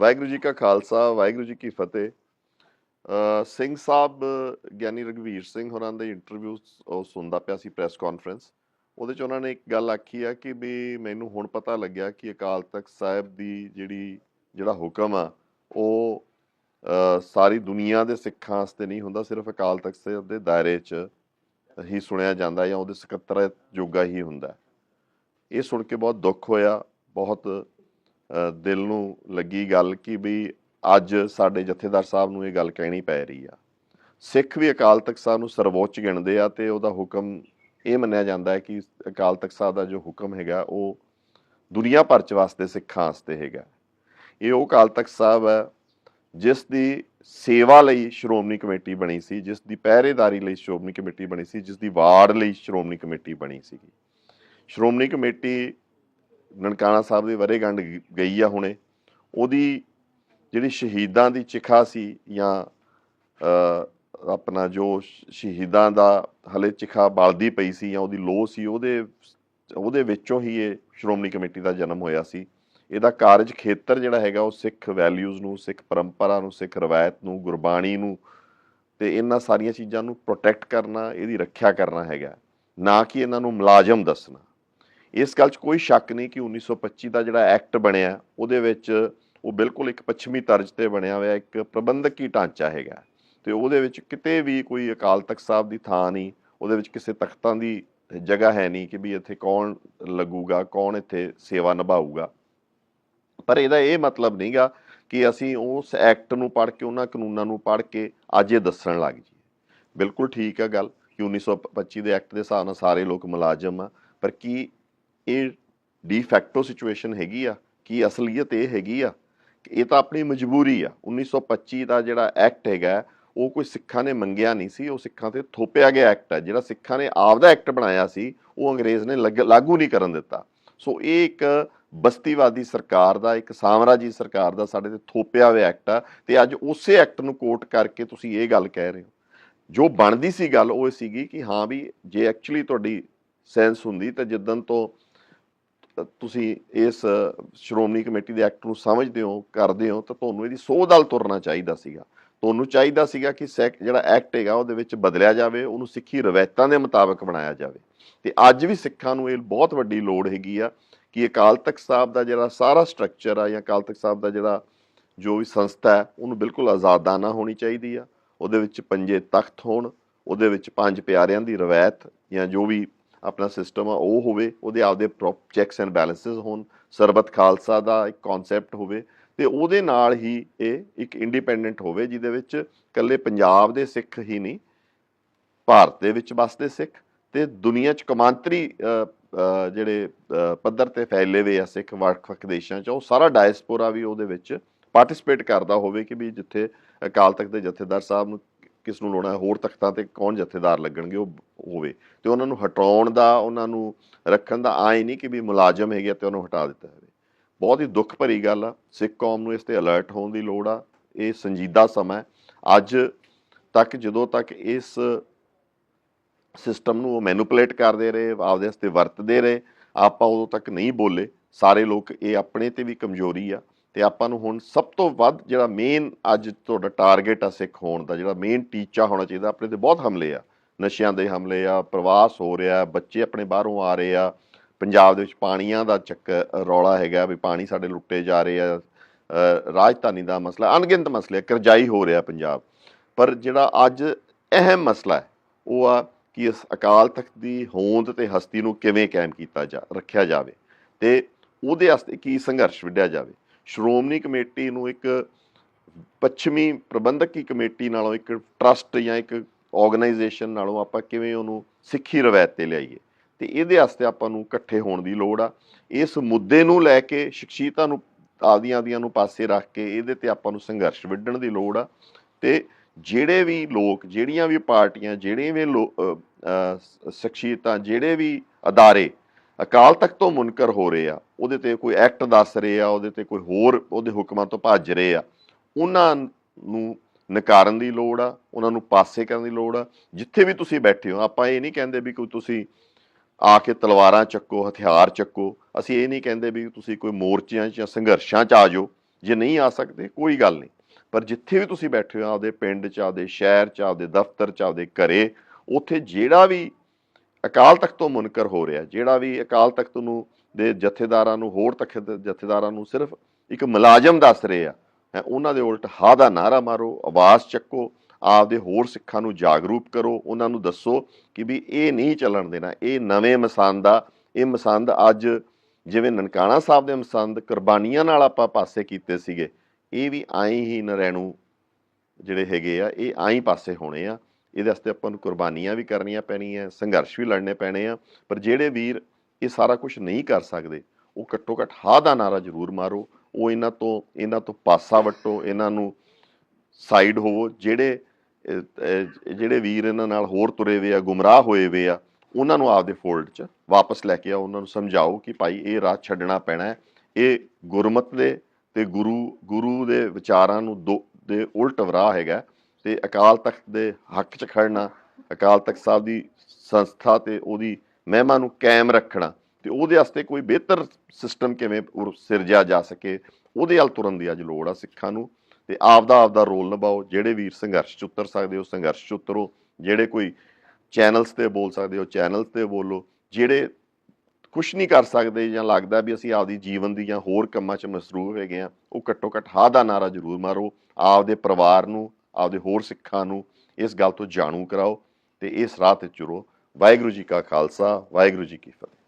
ਵਾਹਿਗੁਰੂ ਜੀ ਕਾ ਖਾਲਸਾ, ਵਾਹਿਗੁਰੂ ਜੀ ਕੀ ਫਤਿਹ। ਸਿੰਘ ਸਾਹਿਬ, ਗਿਆਨੀ ਰਗਵੀਰ ਸਿੰਘ ਹੋਰਾਂ ਦੇ ਇੰਟਰਵਿਊ ਉਹ ਸੁਣਦਾ ਪਿਆ ਸੀ ਪ੍ਰੈਸ ਕਾਨਫਰੰਸ ਉਹਦੇ ਚ ਉਹਨਾਂ ਨੇ ਇੱਕ ਗੱਲ ਆਖੀ ਆ ਕਿ ਵੀ ਮੈਨੂੰ ਹੁਣ ਪਤਾ ਲੱਗਿਆ ਕਿ ਅਕਾਲ ਤਖਤ ਸਾਹਿਬ ਦੀ ਜਿਹੜੀ, ਜਿਹੜਾ ਹੁਕਮ ਆ, ਉਹ ਸਾਰੀ ਦੁਨੀਆ ਦੇ ਸਿੱਖਾਂ ਵਾਸਤੇ ਨਹੀਂ ਹੁੰਦਾ, ਸਿਰਫ ਅਕਾਲ ਤਖਤ ਸਾਹਿਬ ਦੇ ਦਾਇਰੇ 'ਚ ਹੀ ਸੁਣਿਆ ਜਾਂਦਾ ਜਾਂ ਉਹਦੇ ਸਕੱਤਰ ਜੋਗਾ ਹੀ ਹੁੰਦਾ। ਇਹ ਸੁਣ ਕੇ ਬਹੁਤ ਦੁੱਖ ਹੋਇਆ, ਬਹੁਤ ਦਿਲ ਨੂੰ ਲੱਗੀ ਗੱਲ ਕਿ ਵੀ ਅੱਜ ਸਾਡੇ ਜਥੇਦਾਰ ਸਾਹਿਬ ਨੂੰ ਇਹ ਗੱਲ ਕਹਿਣੀ ਪੈ ਰਹੀ ਆ। ਸਿੱਖ ਵੀ ਅਕਾਲ ਤਖਤ ਸਾਹਿਬ ਨੂੰ ਸਰਵੋੱਚ ਗਿਣਦੇ ਆ ਤੇ ਉਹਦਾ ਹੁਕਮ ਇਹ ਮੰਨਿਆ ਜਾਂਦਾ ਹੈ ਕਿ ਅਕਾਲ ਤਖਤ ਸਾਹਿਬ ਦਾ ਜੋ ਹੁਕਮ ਹੈਗਾ, ਉਹ ਦੁਨੀਆ ਭਰ ਚ ਵਾਸਤੇ, ਸਿੱਖਾਂ ਵਾਸਤੇ ਹੈਗਾ। ਇਹ ਉਹ ਅਕਾਲ ਤਖਤ ਸਾਹਿਬ ਹੈ, ਜਿਸ ਦੀ ਸੇਵਾ ਲਈ ਸ਼੍ਰੋਮਣੀ ਕਮੇਟੀ ਬਣੀ ਸੀ, ਜਿਸ ਦੀ ਪਹਿਰੇਦਾਰੀ ਲਈ ਸ਼੍ਰੋਮਣੀ ਕਮੇਟੀ ਬਣੀ ਸੀ, ਜਿਸ ਦੀ ਵਾਰਡ ਲਈ ਸ਼੍ਰੋਮਣੀ ਕਮੇਟੀ ਬਣੀ ਸੀਗੀ। ਸ਼੍ਰੋਮਣੀ ਕਮੇਟੀ ਨਨਕਾਣਾ ਸਾਹਿਬ ਦੇ ਵਰੇਗੰਢ ਗਈ ਆ ਹੁਣੇ। ਉਹਦੀ ਜਿਹੜੀ ਸ਼ਹੀਦਾਂ ਦੀ ਚਿਖਾ ਸੀ ਜਾਂ ਆਪਣਾ ਜੋ ਸ਼ਹੀਦਾਂ ਦਾ ਹਲੇ ਚਿਖਾ ਬਲਦੀ ਪਈ ਸੀ ਜਾਂ ਉਹਦੀ ਲੋਹ ਸੀ, ਉਹਦੇ ਉਹਦੇ ਵਿੱਚੋਂ ਹੀ ਇਹ ਸ਼੍ਰੋਮਣੀ ਕਮੇਟੀ ਦਾ ਜਨਮ ਹੋਇਆ ਸੀ। ਇਹਦਾ ਕਾਰਜ ਖੇਤਰ ਜਿਹੜਾ ਹੈਗਾ ਉਹ ਸਿੱਖ ਵੈਲਿਊਜ਼ ਨੂੰ, ਸਿੱਖ ਪਰੰਪਰਾ ਨੂੰ, ਸਿੱਖ ਰਵਾਇਤ ਨੂੰ, ਗੁਰਬਾਣੀ ਨੂੰ ਤੇ ਇਹਨਾਂ ਸਾਰੀਆਂ ਚੀਜ਼ਾਂ ਨੂੰ ਪ੍ਰੋਟੈਕਟ ਕਰਨਾ, ਇਹਦੀ ਰੱਖਿਆ ਕਰਨਾ ਹੈਗਾ। ਨਾ ਕਿ ਇਹਨਾਂ ਨੂੰ ਮੁਲਾਜ਼ਮ ਦੱਸਣਾ। ਇਸ ਗੱਲ 'ਚ ਕੋਈ ਸ਼ੱਕ ਨਹੀਂ ਕਿ 1925 ਦਾ ਜਿਹੜਾ ਐਕਟ ਬਣਿਆ, ਉਹਦੇ ਵਿੱਚ ਉਹ ਬਿਲਕੁਲ ਇੱਕ ਪੱਛਮੀ ਤਰਜ਼ ਤੇ ਬਣਿਆ ਹੋਇਆ, ਇੱਕ ਪ੍ਰਬੰਧਕੀ ਢਾਂਚਾ ਹੈਗਾ। ਤੇ ਉਹਦੇ ਵਿੱਚ ਕਿਤੇ ਵੀ ਕੋਈ ਅਕਾਲ ਤਖਤ ਸਾਹਿਬ ਦੀ ਥਾਂ ਨਹੀਂ, ਉਹਦੇ ਵਿੱਚ ਕਿਸੇ ਤਖਤਾਂ ਦੀ ਜਗ੍ਹਾ ਹੈ ਨਹੀਂ ਕਿ ਵੀ ਇੱਥੇ ਕੌਣ ਲੱਗੂਗਾ, ਕੌਣ ਇੱਥੇ ਸੇਵਾ ਨਿਭਾਊਗਾ। ਪਰ ਇਹਦਾ ਇਹ ਮਤਲਬ ਨਹੀਂਗਾ ਕਿ ਅਸੀਂ ਉਸ ਐਕਟ ਨੂੰ ਪੜ੍ਹ ਕੇ, ਉਹਨਾਂ ਕਾਨੂੰਨਾਂ ਨੂੰ ਪੜ੍ਹ ਕੇ ਅੱਜ ਇਹ ਦੱਸਣ ਲੱਗ ਜੀ ਬਿਲਕੁਲ ਠੀਕ ਹੈ ਗੱਲ ਕਿ 1925 ਦੇ ਐਕਟ ਦੇ ਹਿਸਾਬ ਨਾਲ ਸਾਰੇ ਲੋਕ ਮੁਲਾਜ਼ਮ ਆ, ਪਰ ਕੀ ਇਹ ਡੀ ਫੈਕਟੋ ਸਿਚੁਏਸ਼ਨ ਹੈਗੀ ਆ, ਕੀ ਅਸਲੀਅਤ ਇਹ ਹੈਗੀ ਆ, ਕਿ ਇਹ ਤਾਂ ਆਪਣੀ ਮਜਬੂਰੀ ਆ। 1925 ਦਾ ਜਿਹੜਾ ਐਕਟ ਹੈਗਾ, ਉਹ ਕੋਈ ਸਿੱਖਾਂ ਨੇ ਮੰਗਿਆ ਨਹੀਂ ਸੀ, ਉਹ ਸਿੱਖਾਂ ਤੇ ਥੋਪਿਆ ਗਿਆ ਐਕਟ ਹੈ ਜਿਹੜਾ ਸਿੱਖਾਂ ਨੇ ਆਪਦਾ ਐਕਟ ਬਣਾਇਆ ਸੀ, ਉਹ ਅੰਗਰੇਜ਼ ਨੇ ਲੱਗ- ਲਾਗੂ ਨਹੀਂ ਕਰਨ ਦਿੱਤਾ। ਸੋ ਇਹ ਇੱਕ ਬਸਤੀਵਾਦੀ ਸਰਕਾਰ ਦਾ, ਇੱਕ ਸਾਮਰਾਜੀ ਸਰਕਾਰ ਦਾ ਸਾਡੇ ਤੇ ਥੋਪਿਆ ਹੋਇਆ ਐਕਟ ਆ, ਤੇ ਅੱਜ ਉਸੇ ਐਕਟ ਨੂੰ ਕੋਟ ਕਰਕੇ ਤੁਸੀਂ ਇਹ ਗੱਲ ਕਹਿ ਰਹੇ ਹੋ। ਜੋ ਬਣਦੀ ਸੀ ਗੱਲ ਉਹ ਇਹ ਸੀਗੀ ਕਿ ਹਾਂ ਵੀ ਜੇ ਐਕਚੁਅਲੀ ਤੁਹਾਡੀ ਸੈਂਸ ਹੁੰਦੀ, ਤਾਂ ਜਿੱਦਨ ਤੋਂ ਤੁਸੀਂ ਇਸ ਸ਼੍ਰੋਮਣੀ ਕਮੇਟੀ ਦੇ ਐਕਟ ਨੂੰ ਸਮਝਦੇ ਹੋ, ਕਰਦੇ ਹੋ, ਤਾਂ ਤੁਹਾਨੂੰ ਇਹਦੀ ਸੋਧ ਨਾਲ ਤੁਰਨਾ ਚਾਹੀਦਾ ਸੀਗਾ। ਤੁਹਾਨੂੰ ਚਾਹੀਦਾ ਸੀਗਾ ਕਿ ਸੈਕ, ਜਿਹੜਾ ਐਕਟ ਹੈਗਾ ਉਹਦੇ ਵਿੱਚ ਬਦਲਿਆ ਜਾਵੇ, ਉਹਨੂੰ ਸਿੱਖੀ ਰਵਾਇਤਾਂ ਦੇ ਮੁਤਾਬਕ ਬਣਾਇਆ ਜਾਵੇ। ਤੇ ਅੱਜ ਵੀ ਸਿੱਖਾਂ ਨੂੰ ਇਹ ਬਹੁਤ ਵੱਡੀ ਲੋੜ ਹੈਗੀ ਆ ਕਿ ਅਕਾਲ ਤਖਤ ਸਾਹਿਬ ਦਾ ਜਿਹੜਾ ਸਾਰਾ ਸਟਰਕਚਰ ਆ ਜਾਂ ਅਕਾਲ ਤਖਤ ਸਾਹਿਬ ਦਾ ਜਿਹੜਾ ਜੋ ਵੀ ਸੰਸਥਾ ਹੈ, ਉਹਨੂੰ ਬਿਲਕੁਲ ਆਜ਼ਾਦਾਨਾ ਹੋਣੀ ਚਾਹੀਦੀ ਆ। ਉਹਦੇ ਵਿੱਚ ਪੰਜੇ ਤਖਤ ਹੋਣ, ਉਹਦੇ ਵਿੱਚ ਪੰਜ ਪਿਆਰਿਆਂ ਦੀ ਰਵਾਇਤ ਜਾਂ ਜੋ ਵੀ ਆਪਣਾ ਸਿਸਟਮ ਆ ਉਹ ਹੋਵੇ ਉਹਦੇ ਆਪਦੇ ਪ੍ਰੋਪ ਚੈਕਸ ਐਂਡ ਬੈਲੈਂਸਸ ਹੋਣ ਸਰਬਤ ਖਾਲਸਾ ਦਾ ਇੱਕ ਕਨਸੈਪਟ ਹੋਵੇ ਤੇ ਉਹਦੇ ਨਾਲ ਹੀ ਇਹ ਇੱਕ ਇੰਡੀਪੈਂਡੈਂਟ ਹੋਵੇ ਜਿਹਦੇ ਵਿੱਚ ਇਕੱਲੇ ਪੰਜਾਬ ਦੇ ਸਿੱਖ ਹੀ ਨਹੀਂ ਭਾਰਤ ਦੇ ਵਿੱਚ ਵਸਦੇ ਸਿੱਖ ਤੇ ਦੁਨੀਆ 'ਚ ਕਮਾਂਤਰੀ ਜਿਹੜੇ ਪੱਧਰ ਤੇ ਫੈਲੇ ਹੋਏ ਆ ਸਿੱਖ ਵੱਖ-ਵੱਖ ਦੇਸ਼ਾਂ 'ਚ ਉਹ ਸਾਰਾ ਡਾਇਸਪੋਰਾ ਵੀ ਉਹਦੇ ਵਿੱਚ ਪਾਰਟਿਸਿਪੇਟ ਕਰਦਾ ਹੋਵੇ ਕਿ ਵੀ ਜਿੱਥੇ ਅਕਾਲ ਤਖਤ ਦੇ ਜਥੇਦਾਰ ਸਾਹਿਬ ਨੂੰ ਕਿਸ ਨੂੰ ਲਾਉਣਾ ਹੈ, ਹੋਰ ਤਖਤਾਂ ਤੇ ਕੌਣ ਜਥੇਦਾਰ ਲੱਗਣਗੇ ਉਹ ਹੋਵੇ। ਤੇ ਉਹਨਾਂ ਨੂੰ ਹਟਾਉਣ ਦਾ, ਉਹਨਾਂ ਨੂੰ ਰੱਖਣ ਦਾ ਆਏ ਨਹੀਂ ਕਿ ਵੀ ਮੁਲਾਜ਼ਮ ਹੈਗੇ ਆ ਤੇ ਉਹਨੂੰ ਹਟਾ ਦਿੱਤਾ ਜਾਵੇ। ਬਹੁਤ ਹੀ ਦੁੱਖ ਭਰੀ ਗੱਲ ਆ। ਸਿੱਖ ਕੌਮ ਨੂੰ ਇਸ ਤੇ ਅਲਰਟ ਹੋਣ ਦੀ ਲੋੜ ਆ। ਇਹ ਸੰਜੀਦਾ ਸਮਾਂ ਅੱਜ ਤੱਕ, ਜਦੋਂ ਤੱਕ ਇਸ ਸਿਸਟਮ ਨੂੰ ਉਹ ਮੈਨੂਪੂਲੇਟ ਕਰਦੇ ਰਹੇ, ਆਪਦੇ ਵਾਸਤੇ ਵਰਤਦੇ ਰਹੇ, ਆਪਾਂ ਉਦੋਂ ਤੱਕ ਨਹੀਂ ਬੋਲੇ। ਸਾਰੇ ਲੋਕ ਇਹ ਆਪਣੇ ਤੇ ਵੀ ਕਮਜ਼ੋਰੀ ਆ। ਤੇ ਆਪਾਂ ਨੂੰ ਹੁਣ ਸਭ ਤੋਂ ਵੱਧ ਜਿਹੜਾ ਮੇਨ ਅੱਜ ਤੁਹਾਡਾ ਟਾਰਗੇਟ ਆ ਸਿੱਖ ਹੋਣ ਦਾ, ਜਿਹੜਾ ਮੇਨ ਟੀਚਾ ਹੋਣਾ ਚਾਹੀਦਾ, ਆਪਣੇ ਤੇ ਬਹੁਤ ਹਮਲੇ ਆ। ਨਸ਼ਿਆਂ ਦੇ ਹਮਲੇ ਆ, ਪ੍ਰਵਾਸ ਹੋ ਰਿਹਾ, ਬੱਚੇ ਆਪਣੇ ਬਾਹਰੋਂ ਆ ਰਹੇ ਆ। ਪੰਜਾਬ ਦੇ ਵਿੱਚ ਪਾਣੀਆਂ ਦਾ ਚੱਕ ਰੌਲਾ ਹੈਗਾ ਵੀ ਪਾਣੀ ਸਾਡੇ ਲੁੱਟੇ ਜਾ ਰਹੇ ਆ। ਰਾਜਧਾਨੀ ਦਾ ਮਸਲਾ, ਅਣਗਿਣਤ ਮਸਲੇ, ਕਰਜ਼ਾਈ ਹੋ ਰਿਹਾ ਪੰਜਾਬ। ਪਰ ਜਿਹੜਾ ਅੱਜ ਅਹਿਮ ਮਸਲਾ ਹੈ, ਉਹ ਆ ਕਿ ਇਸ ਅਕਾਲ ਤਖਤ ਦੀ ਹੋਂਦ ਤੇ ਹਸਤੀ ਨੂੰ ਕਿਵੇਂ ਕਾਇਮ ਕੀਤਾ ਜਾ, ਰੱਖਿਆ ਜਾਵੇ ਤੇ ਉਹਦੇ ਵਾਸਤੇ ਕੀ ਸੰਘਰਸ਼ ਵਿੱਢਿਆ ਜਾਵੇ। ਸ਼੍ਰੋਮਣੀ ਕਮੇਟੀ ਨੂੰ ਇੱਕ ਪੱਛਮੀ ਪ੍ਰਬੰਧਕੀ ਕਮੇਟੀ ਨਾਲੋਂ ਇੱਕ ਟਰਸਟ ਜਾਂ ਇੱਕ ਆਰਗੇਨਾਈਜੇਸ਼ਨ ਨਾਲੋਂ ਆਪਾਂ ਕਿਵੇਂ ਉਹਨੂੰ ਸਿੱਖੀ ਰਵਾਇਤ ਤੇ ਲਿਆਈਏ। ਤੇ ਇਹਦੇ ਵਾਸਤੇ ਆਪਾਂ ਨੂੰ ਇਕੱਠੇ ਹੋਣ ਦੀ ਲੋੜ ਆ। ਇਸ ਮੁੱਦੇ ਨੂੰ ਲੈ ਕੇ, ਸ਼ਖਸੀਅਤਾਂ ਨੂੰ, ਆਪਦੀਆਂ ਆਪਦੀਆਂ ਨੂੰ ਪਾਸੇ ਰੱਖ ਕੇ ਇਹਦੇ ਤੇ ਆਪਾਂ ਨੂੰ ਸੰਘਰਸ਼ ਵਿੱਢਣ ਦੀ ਲੋੜ ਆ। ਤੇ ਜਿਹੜੇ ਵੀ ਲੋਕ, ਜਿਹੜੀਆਂ ਵੀ ਪਾਰਟੀਆਂ ਜਿਹੜੇ ਵੀ ਲੋ- ਸ਼ਖਸੀਅਤਾਂ, ਜਿਹੜੇ ਵੀ ਅਦਾਰੇ ਅਕਾਲ ਤਖਤ ਤੋਂ ਮੁਨਕਰ ਹੋ ਰਹੇ ਆ, ਉਹਦੇ ਤੇ ਕੋਈ ਐਕਟ ਦੱਸ ਰਹੇ ਆ, ਉਹਦੇ ਤੇ ਕੋਈ ਹੋਰ ਉਹਦੇ ਹੁਕਮਾਂ ਤੋਂ ਭੱਜ ਰਹੇ ਆ, ਉਹਨਾਂ ਨੂੰ ਨਕਾਰਨ ਦੀ ਲੋੜ ਆ, ਉਹਨਾਂ ਨੂੰ ਪਾਸੇ ਕਰਨ ਦੀ ਲੋੜ ਆ। ਜਿੱਥੇ ਵੀ ਤੁਸੀਂ ਬੈਠੇ ਹੋ, ਆਪਾਂ ਇਹ ਨਹੀਂ ਕਹਿੰਦੇ ਵੀ ਕੋਈ ਤੁਸੀਂ ਆ ਕੇ ਤਲਵਾਰਾਂ ਚੱਕੋ, ਹਥਿਆਰ ਚੱਕੋ। ਅਸੀਂ ਇਹ ਨਹੀਂ ਕਹਿੰਦੇ ਵੀ ਤੁਸੀਂ ਕੋਈ ਮੋਰਚਿਆਂ 'ਚ ਜਾਂ ਸੰਘਰਸ਼ਾਂ 'ਚ ਆ ਜਾਓ। ਜੇ ਨਹੀਂ ਆ ਸਕਦੇ, ਕੋਈ ਗੱਲ ਨਹੀਂ। ਪਰ ਜਿੱਥੇ ਵੀ ਤੁਸੀਂ ਬੈਠੇ ਹੋ, ਆਪਦੇ ਪਿੰਡ 'ਚ, ਆਪਦੇ ਸ਼ਹਿਰ 'ਚ, ਆਪਦੇ ਦਫ਼ਤਰ 'ਚ, ਆਪਦੇ ਘਰੇ, ਉੱਥੇ ਜਿਹੜਾ ਵੀ ਅਕਾਲ ਤਖਤ ਤੋਂ ਮੁਨਕਰ ਹੋ ਰਿਹਾ, ਜਿਹੜਾ ਵੀ ਅਕਾਲ ਤਖਤ ਨੂੰ ਦੇ ਜਥੇਦਾਰਾਂ ਨੂੰ, ਹੋਰ ਤਖਤ ਜਥੇਦਾਰਾਂ ਨੂੰ ਸਿਰਫ ਇੱਕ ਮੁਲਾਜ਼ਮ ਦੱਸ ਰਹੇ ਆ ਉਹਨਾਂ ਦੇ ਉਲਟ ਹਾ ਦਾ ਨਾਰਾ ਮਾਰੋ, ਆਵਾਜ਼ ਚੱਕੋ, ਆਪਦੇ ਹੋਰ ਸਿੱਖਾਂ ਨੂੰ ਜਾਗਰੂਕ ਕਰੋ, ਉਹਨਾਂ ਨੂੰ ਦੱਸੋ ਕਿ ਵੀ ਇਹ ਨਹੀਂ ਚੱਲਣ ਦੇਣਾ, ਇਹ ਨਵੇਂ ਮਸੰਦ ਆ, ਇਹ ਮਸੰਦ ਅੱਜ ਜਿਵੇਂ ਨਨਕਾਣਾ ਸਾਹਿਬ ਦੇ ਮਸੰਦ ਕੁਰਬਾਨੀਆਂ ਨਾਲ ਆਪਾਂ ਪਾਸੇ ਕੀਤੇ ਸੀਗੇ, ਇਹ ਵੀ ਆਈ ਹੀ ਨਰੈਣੂ ਜਿਹੜੇ ਹੈਗੇ ਆ, ਇਹ ਆਈ ਪਾਸੇ ਹੋਣੇ ਆ, ਇਹਦੇ ਵਾਸਤੇ ਆਪਾਂ ਨੂੰ ਕੁਰਬਾਨੀਆਂ ਵੀ ਕਰਨੀਆਂ ਪੈਣੀਆਂ, ਸੰਘਰਸ਼ ਵੀ ਲੜਨੇ ਪੈਣੇ ਆ, ਪਰ ਜਿਹੜੇ ਵੀਰ ਇਹ ਸਾਰਾ ਕੁਝ ਨਹੀਂ ਕਰ ਸਕਦੇ, ਉਹ ਘੱਟੋ ਘੱਟ ਹਾ ਦਾ ਨਾਰਾ ਜ਼ਰੂਰ ਮਾਰੋ ਉਹ ਇਹਨਾਂ ਤੋਂ ਇਹਨਾਂ ਤੋਂ ਪਾਸਾ ਵਟੋ, ਇਹਨਾਂ ਨੂੰ ਸਾਈਡ ਹੋਵੋ, ਜਿਹੜੇ ਜਿਹੜੇ ਵੀਰ ਇਹਨਾਂ ਨਾਲ ਹੋਰ ਤੁਰੇ ਵੇ ਆ, ਗੁੰਮਰਾਹ ਹੋਏ ਵੇ ਆ, ਉਹਨਾਂ ਨੂੰ ਆਪਦੇ ਫੋਲਡ 'ਚ ਵਾਪਸ ਲੈ ਕੇ ਆਓ, ਉਹਨਾਂ ਨੂੰ ਸਮਝਾਓ ਕਿ ਭਾਈ ਇਹ ਰਾਹ ਛੱਡਣਾ ਪੈਣਾ ਹੈ। ਇਹ ਗੁਰਮਤ ਦੇ ਤੇ ਗੁਰੂ ਗੁਰੂ ਦੇ ਵਿਚਾਰਾਂ ਨੂੰ ਦੋ, ਦੇ ਉਲਟ ਵਰਾ ਹੈਗਾ ਤੇ ਅਕਾਲ ਤਖਤ ਦੇ ਹੱਕ 'ਚ ਖੜਨਾ ਅਕਾਲ ਤਖਤ ਸਾਹਿਬ ਦੀ ਸੰਸਥਾ ਤੇ ਉਹਦੀ ਮਹਿਮਾ ਨੂੰ ਕਾਇਮ ਰੱਖਣਾ ਤੇ ਉਹਦੇ ਵਾਸਤੇ ਕੋਈ ਬਿਹਤਰ ਸਿਸਟਮ ਕਿਵੇਂ ਉਰ- ਸਿਰਜਿਆ ਜਾ ਸਕੇ, ਉਹਦੇ ਵੱਲ ਤੁਰਨ ਦੀ ਅੱਜ ਲੋੜ ਆ ਸਿੱਖਾਂ ਨੂੰ। ਤੇ ਆਪਦਾ ਆਪਦਾ ਰੋਲ ਨਿਭਾਓ, ਜਿਹੜੇ ਵੀਰ ਸੰਘਰਸ਼ 'ਚ ਉਤਰ ਸਕਦੇ ਹੋ, ਸੰਘਰਸ਼ 'ਚ ਉਤਰੋ। ਜਿਹੜੇ ਕੋਈ ਚੈਨਲਸ ਤੇ ਬੋਲ ਸਕਦੇ ਹੋ ਚੈਨਲਸ ਤੇ ਬੋਲੋ। ਜਿਹੜੇ ਕੁਝ ਨਹੀਂ ਕਰ ਸਕਦੇ ਜਾਂ ਲੱਗਦਾ ਵੀ ਅਸੀਂ ਆਪਦੀ ਜੀਵਨ ਦੀ ਜਾਂ ਹੋਰ ਕੰਮਾਂ 'ਚ ਮਸਰੂਫ ਹੈਗੇ ਆ, ਉਹ ਘੱਟੋ ਘੱਟ ਹਾਂ ਦਾ ਨਾਰਾ ਜ਼ਰੂਰ ਮਾਰੋ। ਆਪਦੇ ਪਰਿਵਾਰ ਨੂੰ, ਆਪਦੇ ਹੋਰ ਸਿੱਖਾਂ ਨੂੰ ਇਸ ਗੱਲ ਤੋਂ ਜਾਣੂ ਕਰਾਓ ਤੇ ਇਸ ਰਾਹ ਤੇ ਚੁਰੋ। ਵਾਹਿਗੁਰੂ ਜੀ ਕਾ ਖਾਲਸਾ, ਵਾਹਿਗੁਰੂ ਜੀ ਕੀ ਫਤਿਹ।